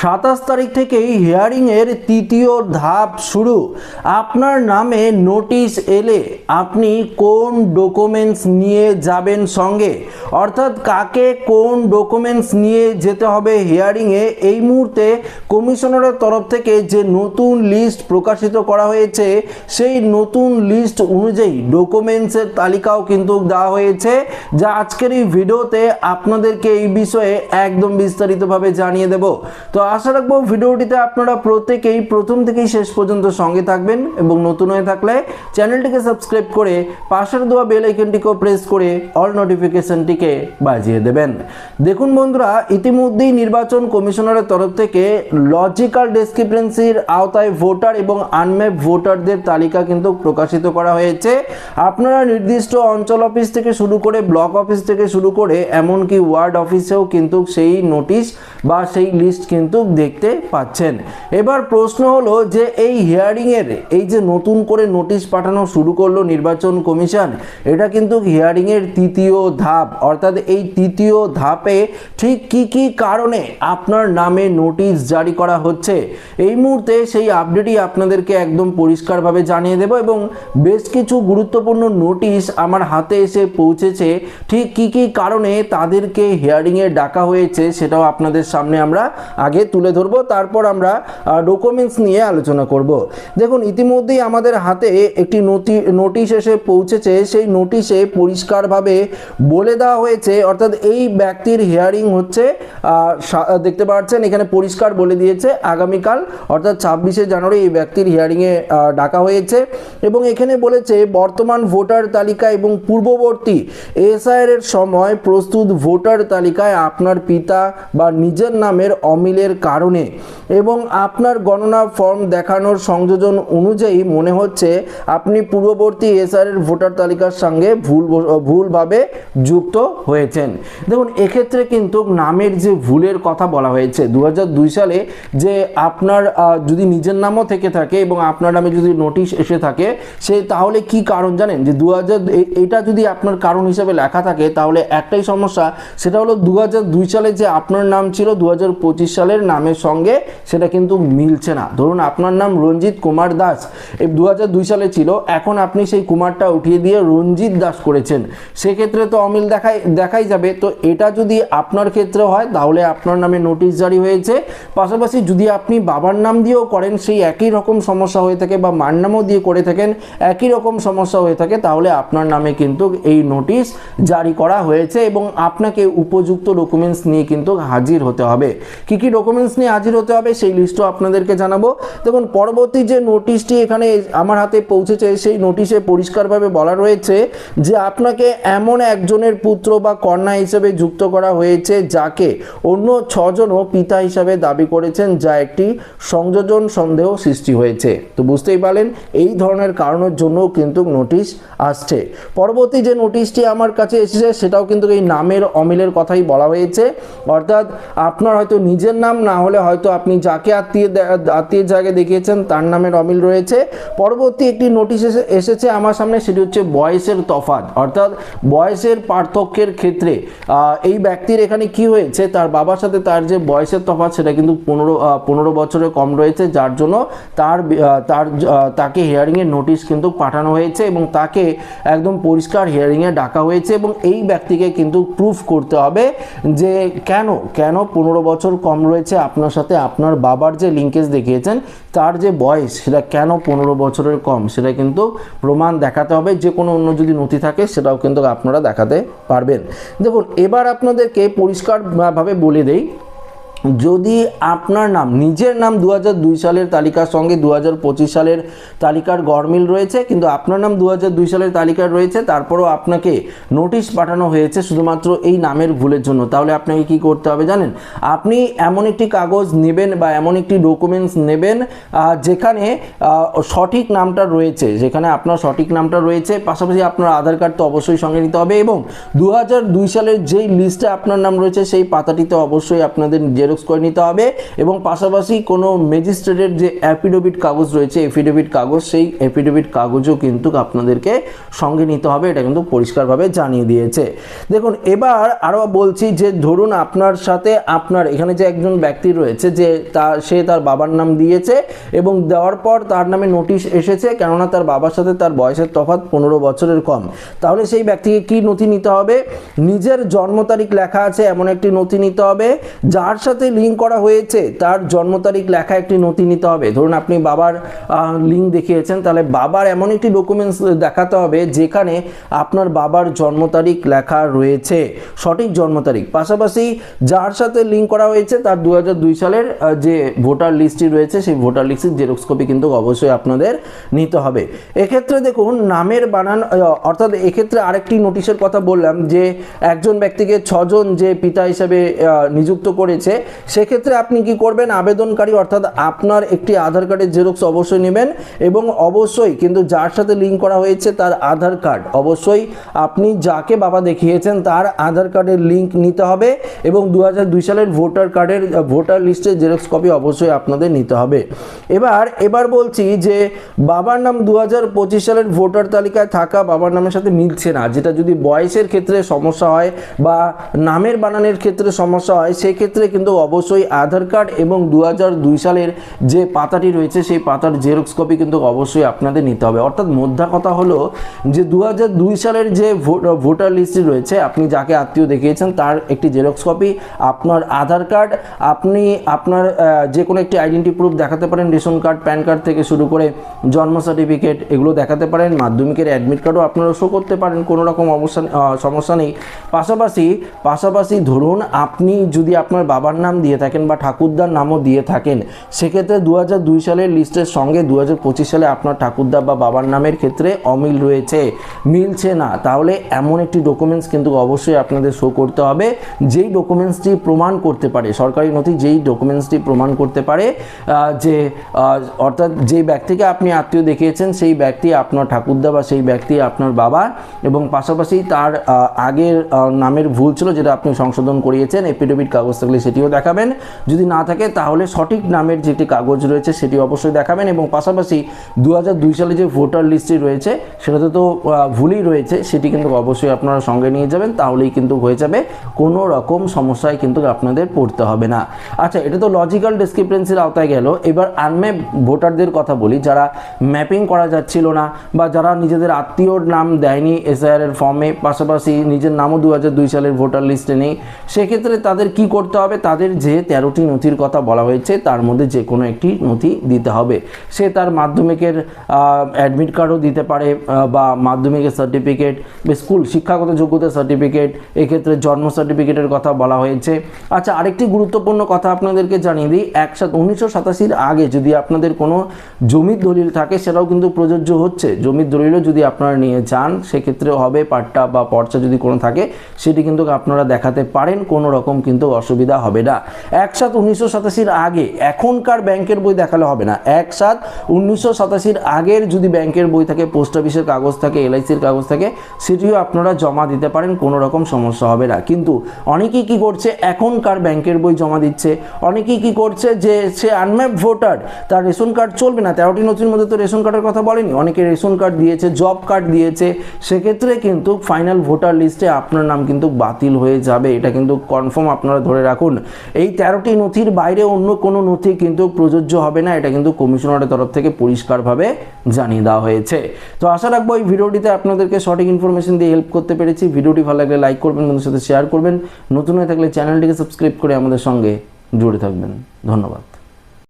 সাতাশ তারিখ থেকেই হিয়ারিংয়ের তৃতীয় ধাপ শুরু। আপনার নামে নোটিশ এলে আপনি কোন ডকুমেন্টস নিয়ে যাবেন সঙ্গে? অর্থাৎ কাকে কোন ডকুমেন্টস নিয়ে যেতে হবে হিয়ারিংয়ে? এই মুহূর্তে কমিশনারের তরফ থেকে যে নতুন লিস্ট প্রকাশিত করা হয়েছে, সেই নতুন লিস্ট অনুযায়ী ডকুমেন্টসের তালিকাও কিন্তু দেওয়া হয়েছে, যা আজকের এই ভিডিওতে আপনাদেরকে এই বিষয়ে একদম বিস্তারিতভাবে জানিয়ে দেব। তো আশা রাখব ভিডিওটিতে আপনারা প্রত্যেকেই প্রথম থেকেই শেষ পর্যন্ত সঙ্গে থাকবেন এবং নতুন হয়ে থাকলে চ্যানেলটিকে সাবস্ক্রাইব করে পাশের দেওয়া বেল আইকনটিকেও প্রেস করে অল নোটিফিকেশনটিকে বাজিয়ে দেবেন। দেখুন বন্ধুরা, ইতিমধ্যেই নির্বাচন কমিশনারের তরফ থেকে লজিক্যাল ডিসক্রিপেন্সির আওতায় ভোটার এবং আনম্যাপ ভোটারদের তালিকা কিন্তু প্রকাশিত করা হয়েছে। আপনারা নির্দিষ্ট অঞ্চল অফিস থেকে শুরু করে ব্লক অফিস থেকে শুরু করে এমনকি ওয়ার্ড অফিসেও কিন্তু সেই নোটিশ বা সেই লিস্ট কিন্তু দেখতে পাচ্ছেন। এবার প্রশ্ন হলো যে এই হিয়ারিংয়ের এই যে নতুন করে নোটিশ পাঠানো শুরু করল নির্বাচন কমিশন, এটা কিন্তু হিয়ারিংয়ের তৃতীয় ধাপ। অর্থাৎ এই তৃতীয় ধাপে ঠিক কি কি কারণে আপনার নামে নোটিশ জারি করা হচ্ছে? এই মুহূর্তে সেই আপডেটই আপনাদেরকে একদম পরিষ্কারভাবে জানিয়ে দেব এবং বেশ কিছু গুরুত্বপূর্ণ নোটিশ আমার হাতে এসে পৌঁছেছে। ঠিক কি কি কারণে তাদেরকে হিয়ারিংয়ে ডাকা হয়েছে সেটাও আপনাদের সামনে আমরা আগে তুলে ধরবো, তারপর আমরা ডকুমেন্টস নিয়ে আলোচনা করব। দেখুন, ইতিমধ্যেই আমাদের হাতে একটি নথি নোটিশ এসে পৌঁছেছে। সেই নোটিশে পরিষ্কারভাবে বলে দেওয়া হয়েছে, অর্থাৎ এই ব্যক্তির হিয়ারিং হচ্ছে দেখতে পাচ্ছেন, এখানে পরিষ্কার বলে দিয়েছে, আগামীকাল, অর্থাৎ ছাব্বিশে জানুয়ারি এই ব্যক্তির হিয়ারিংয়ে ডাকা হয়েছে। এবং এখানে বলেছে, বর্তমান ভোটার তালিকা এবং পূর্ববর্তী এসআইআর এর সময় প্রস্তুত ভোটার তালিকায় আপনার পিতা বা নিজের নামের অমিলের কারণে এবং আপনার গণনা ফর্ম দেখানোর সংযোজন অনুযায়ী মনে হচ্ছে আপনি পূর্ববর্তী এসআর এর ভোটার তালিকার সঙ্গে ভুল ভুলভাবে যুক্ত হয়েছেন। দেখুন, এক্ষেত্রে কিন্তু নামের যে ভুলের কথা বলা হয়েছে দু হাজার দুই সালে যে আপনার যদি নিজের নামও থেকে থাকে এবং আপনার নামে যদি নোটিশ এসে থাকে, সে তাহলে কি কারণ জানেন? যে দু হাজার এটা যদি আপনার কারণ হিসেবে লেখা থাকে, তাহলে একটাই সমস্যা, সেটা হলো দু হাজার দুই সালে যে আপনার নাম ছিল দু হাজার পঁচিশ সালের নামের সঙ্গে সেটা কিন্তু মিলছে না। ধরুন আপনার নাম রঞ্জিত কুমার দাস। এই দু সালে ছিল, এখন আপনি সেই কুমারটা উঠিয়ে দিয়ে রঞ্জিত দাস করেছেন। সেক্ষেত্রে তো অমিল দেখাই দেখাই যাবে। তো এটা যদি আপনার ক্ষেত্রে হয়, তাহলে আপনার নামে নোটিশ জারি হয়েছে। পাশাপাশি যদি আপনি বাবার নাম দিয়েও করেন, সেই একই রকম সমস্যা হয়ে থাকে বা মার নামও দিয়ে করে থাকেন, একই রকম সমস্যা হয়ে থাকে, তাহলে আপনার নামে কিন্তু এই নোটিশ জারি করা হয়েছে এবং আপনাকে উপযুক্ত ডকুমেন্টস নিয়ে কিন্তু হাজির হতে হবে। কি কি ডকুমেন্টস নিয়ে হাজির হতে হবে, সেই লিস্টও আপনাদেরকে জানাব। দেখুন, পরবর্তী যে নোটিশটি এখানে আমার হাতে পৌঁছেছে, সেই নোটিশে পরিষ্কারভাবে বলা রয়েছে যে আপনাকে এমন একজনের পুত্র বা কন্যা হিসেবে যুক্ত করা হয়েছে যাকে অন্য ছজনও পিতা হিসাবে দাবি করেছেন, যা একটি সংযোজন সন্দেহ সৃষ্টি হয়েছে। তো বুঝতেই পারলেন, এই ধরনের কারণের জন্য কিন্তু নোটিশ আসছে। পরবর্তী যে নোটিশটি আমার কাছে এসেছে, সেটাও কিন্তু এই নামের অমিলের কথাই বলা হয়েছে। অর্থাৎ আপনার হয়তো নিজের নাম না হলে হয়তো আপনি যাকে আত্মীয় আত্মীয় জায়গায় দেখিয়েছেন, তার নামের অমিল রয়েছে। পরবর্তী একটি নোটিশ এসে, এসেছে আমার সামনে, সেটি হচ্ছে বয়সের তফাত অর্থাৎ বয়সের পার্থক্যের ক্ষেত্রে এই ব্যক্তির এখানে কি হয়েছে, তার বাবার সাথে তার যে বয়সের তফাত সেটা কিন্তু পনেরো পনেরো বছরের কম রয়েছে, যার জন্য তার তার তাকে হিয়ারিংয়ের নোটিশ কিন্তু পাঠানো হয়েছে এবং তাকে একদম পরিষ্কার হিয়ারিংয়ে ডাকা হয়েছে এবং এই ব্যক্তিকে কিন্তু প্রুফ করতে হবে যে কেন কেন পনেরো বছর কম রয়েছে। আপনার সাথে আপনার বাবার যে লিঙ্কেজ দেখিয়েছেন, তার যে বয়স, সেটা কেন পনেরো বছরের কম? সেটা কিন্তু প্রমাণ দেখাতে হবে, যে কোনো অন্য যদি নথি থাকে, সেটাও কিন্তু আপনারা দেখাতে পারবেন। দেখুন, এবার আপনাদেরকে পরিষ্কারভাবে বলে দেই যদি আপনার নাম, নিজের নাম দু হাজার দুই সালের তালিকার সঙ্গে দু হাজার পঁচিশ সালের তালিকার গরমিল রয়েছে, কিন্তু আপনার নাম দু হাজার দুই সালের তালিকার রয়েছে, তারপরও আপনাকে নোটিশ পাঠানো হয়েছে শুধুমাত্র এই নামের ভুলের জন্য। তাহলে আপনাকে কি করতে হবে জানেন? আপনি এমন একটি কাগজ নেবেন বা এমন একটি ডকুমেন্টস নেবেন যেখানে সঠিক নামটা রয়েছে, যেখানে আপনার সঠিক নামটা রয়েছে, পাশাপাশি আপনার আধার কার্ড তো অবশ্যই সঙ্গে নিতে হবে এবং দু হাজার দুই সালের যেই লিস্টে আপনার নাম রয়েছে, সেই পাতাটিতে অবশ্যই আপনাদের নিজের জেরক্স করে নিতে হবে এবং পাশাপাশি কোনো ম্যাজিস্ট্রেটের যে অ্যাফিডেভিট কাগজ রয়েছে এফিডেভিট কাগজ, সেই এফিডেভিট কাগজও কিন্তু আপনাদেরকে সঙ্গে নিতে হবে। এটা কিন্তু পরিষ্কারভাবে জানিয়ে দিয়েছে। দেখুন, এবার আরও বলছি যে ধরুন আপনার সাথে আপনার এখানে যে একজন ব্যক্তি রয়েছে যে তার সে তার বাবার নাম দিয়েছে এবং দেওয়ার পর তার নামে নোটিশ এসেছে, কেননা তার বাবার সাথে তার বয়সের তফাৎ পনেরো বছরের কম। তাহলে সেই ব্যক্তিকে কি নথি নিতে হবে? নিজের জন্ম তারিখ লেখা আছে, এমন একটি নথি নিতে হবে, যার সাথে লিঙ্ক করা হয়েছে। তার জন্ম তারিখ লেখা একটি নথি নিতে হবে। ধরুন আপনি বাবার লিঙ্ক দেখিয়েছেন, তাহলে বাবার এমন একটি ডকুমেন্টস দেখাতে হবে যেখানে আপনার বাবার জন্ম তারিখ লেখা রয়েছে। সঠিক জন্ম তারিখ। পাশাপাশি যার সাথে লিঙ্ক করা হয়েছে, তার দু হাজার দুই সালের যে ভোটার লিস্টটি রয়েছে, সেই ভোটার লিস্টের জেরক্স কপি কিন্তু অবশ্যই আপনাদের নিতে হবে। এক্ষেত্রে দেখুন, নামের বানান অর্থাৎ এক্ষেত্রে আরেকটি নোটিশের কথা বললাম যে, একজন ব্যক্তিকে ছজন যে পিতা হিসেবে নিযুক্ত করেছে সেক্ষেত্রে আপনি কি করবেন? আবেদনকারী অর্থাৎ আপনার একটি আধার কার্ডের জেরক্স অবশ্যই নেবেন এবং অবশ্যই কিন্তু যার সাথে লিঙ্ক করা হয়েছে তার আধার কার্ড। অবশ্যই আপনি যাকে বাবা দেখিয়েছেন তার আধার কার্ডের লিঙ্ক নিতে হবে এবং দু হাজার দুই সালের ভোটার কার্ডের, ভোটার লিস্টের জেরক্স কপি অবশ্যই আপনাদের নিতে হবে। এবার এবার বলছি যে বাবার নাম দু হাজার পঁচিশ সালের ভোটার তালিকায় থাকা বাবার নামের সাথে মিলছে না। যেটা যদি বয়সের ক্ষেত্রে সমস্যা হয় বা নামের বানানের ক্ষেত্রে সমস্যা হয়, সেক্ষেত্রে কিন্তু অবশ্যই আধার কার্ড এবং দু দুই সালের যে পাতাটি রয়েছে, সেই পাতার জেরক্স কপি কিন্তু অবশ্যই আপনাদের নিতে হবে। অর্থাৎ মোদ্দা কথা হলো যে দু দুই সালের যে ভোটার লিস্টটি রয়েছে, আপনি যাকে আত্মীয় দেখিয়েছেন, তার একটি জেরক্স কপি, আপনার আধার কার্ড, আপনি আপনার যে কোনো একটি আইডেন্টি প্রুফ দেখাতে পারেন, রেশন কার্ড, প্যান কার্ড থেকে শুরু করে জন্ম সার্টিফিকেট এগুলো দেখাতে পারেন, মাধ্যমিকের অ্যাডমিট কার্ডও আপনারা শো করতে পারেন, কোনো রকম অবস্থা সমস্যা নেই। পাশাপাশি পাশাপাশি ধরুন, আপনি যদি আপনার বাবার নাম দিয়ে থাকেন বা ঠাকুরদার নামও দিয়ে থাকেন। সেক্ষেত্রে দু হাজার দুই সালের লিস্টের সঙ্গে দু হাজার পঁচিশ সালে আপনার ঠাকুরদা বা বাবার নামের ক্ষেত্রে অমিল রয়েছে। মিলছে না। তাহলে এমন একটি ডকুমেন্টস কিন্তু অবশ্যই আপনাদের শো করতে হবে। যেই ডকুমেন্টসটি প্রমাণ করতে পারে, সরকারি নথি যেই ডকুমেন্টসটি প্রমাণ করতে পারে যে অর্থাৎ যেই ব্যক্তিকে আপনি আত্মীয় দেখিয়েছেন, সেই ব্যক্তি আপনার ঠাকুরদা বা সেই ব্যক্তি আপনার বাবা এবং পাশাপাশি তার আগের নামের ভুল ছিল যেটা আপনি সংশোধন করিয়েছেন এপিডেভিট কাগজ থাকলে সেটিও দেখাবেন। যদি না থাকে, তাহলে সঠিক নামের যেটি কাগজ রয়েছে, সেটি অবশ্যই দেখাবেন এবং পাশাপাশি দু হাজার দুই সালে যে ভোটার লিস্টটি রয়েছে, সেটাতে তো ভুলই রয়েছে, সেটি কিন্তু অবশ্যই আপনারা সঙ্গে নিয়ে যাবেন, তাহলেই কিন্তু হয়ে যাবে। কোনো রকম সমস্যায় কিন্তু আপনাদের পড়তে হবে না। আচ্ছা এটা তো লজিক্যাল ডিসক্রিপেন্সির আওতায় গেল। এবার আনম্যাপ ভোটারদের কথা বলি, যারা ম্যাপিং করা যাচ্ছিল না বা যারা নিজেদের আত্মীয়র নাম দেয়নি এসআইআর এর ফর্মে, পাশাপাশি নিজের নামও দু হাজার দুই সালের ভোটার লিস্টে নেই, সেক্ষেত্রে তাদের কি করতে হবে? তাদের যে তেরোটি নথির কথা বলা হয়েছে, তার মধ্যে যে কোনো একটি নথি দিতে হবে। সে তার মাধ্যমিকের অ্যাডমিট কার্ডও দিতে পারে বা মাধ্যমিকের সার্টিফিকেট বা স্কুল শিক্ষাগত যোগ্যতা সার্টিফিকেট এক্ষেত্রে জন্ম সার্টিফিকেটের কথা বলা হয়েছে। আচ্ছা আরেকটি গুরুত্বপূর্ণ কথা আপনাদেরকে জানিয়ে দিই। একসাথে উনিশশো সাতাশির আগে যদি আপনাদের কোনো জমির দলিল থাকে, সেটাও কিন্তু প্রযোজ্য হচ্ছে। জমির দলিলও যদি আপনারা নিয়ে যান সেক্ষেত্রে হবে, পাট্টা বা পর্চা যদি কোনো থাকে, সেটি কিন্তু আপনারা দেখাতে পারেন, কোনো রকম কিন্তু অসুবিধা হবে না। এক সাত উনিশশো সাতাশির আগে এখনকার ব্যাংকের বই দেখালে হবে না। এক সাত উনিশশো সাতাশির আগের যদি ব্যাংকের বই থাকে, পোস্ট অফিসের কাগজ থাকে, এলআইসির কাগজ থাকে, সেটিও আপনারা জমা দিতে পারেন, কোনো রকম সমস্যা হবে না। কিন্তু অনেকেই কি করছে, এখনকার ব্যাংকের বই জমা দিচ্ছে। অনেকেই কি করছে যে সে আনম্যাপ ভোটার, তার রেশন কার্ড চলবে না। তেরোটি নথির মধ্যে তো রেশন কার্ডের কথা বলেনি। অনেকে রেশন কার্ড দিয়েছে, জব কার্ড দিয়েছে। সেক্ষেত্রে কিন্তু ফাইনাল ভোটার লিস্টে আপনার নাম কিন্তু বাতিল হয়ে যাবে। এটা কিন্তু কনফার্ম আপনারা ধরে রাখুন। এই তেরোটি নথির বাইরে অন্য কোনো নথি কিন্তু প্রযোজ্য হবে না, এটা কিন্তু কমিশনারের তরফ থেকে পরিষ্কারভাবে জানিয়ে দেওয়া হয়েছে। তো আশা রাখব এই ভিডিওটিতে আপনাদেরকে সঠিক ইনফরমেশন দিয়ে হেল্প করতে পেরেছি। ভিডিওটি ভালো লাগলে লাইক করবেন বন্ধুর সাথে শেয়ার করবেন। নতুন হয়ে থাকলে চ্যানেলটিকে সাবস্ক্রাইব করে আমাদের সঙ্গে জুড়ে থাকবেন। ধন্যবাদ।